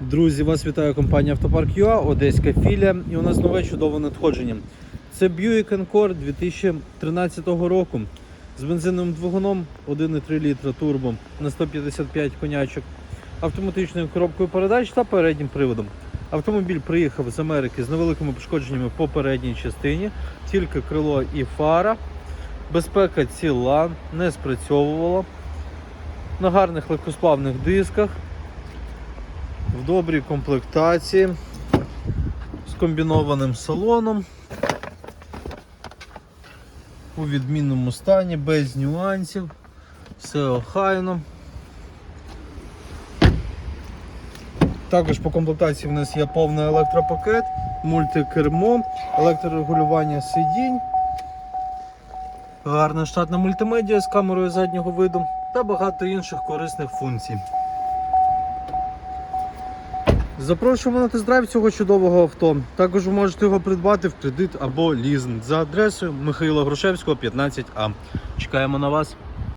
Друзі, вас вітає компанія Автопарк ЮА, Одеська філія. І у нас нове чудове надходження. Це Buick Encore 2013 року з бензиновим двигуном 1,3 літра турбо на 155 конячок, автоматичною коробкою передач та переднім приводом. Автомобіль приїхав з Америки з невеликими пошкодженнями по передній частині, тільки крило і фара. Безпека ціла, не спрацьовувала. На гарних легкосплавних дисках в добрій комплектації з комбінованим салоном. У відмінному стані, без нюансів, все охайно. Також по комплектації в нас є повний електропакет, мультикермо, електрорегулювання сидінь, гарна штатна мультимедіа з камерою заднього виду та багато інших корисних функцій. Запрошуємо на тест-драйв цього чудового авто. Також ви можете його придбати в кредит або лізинг за адресою Михайла Грушевського, 15А. Чекаємо на вас.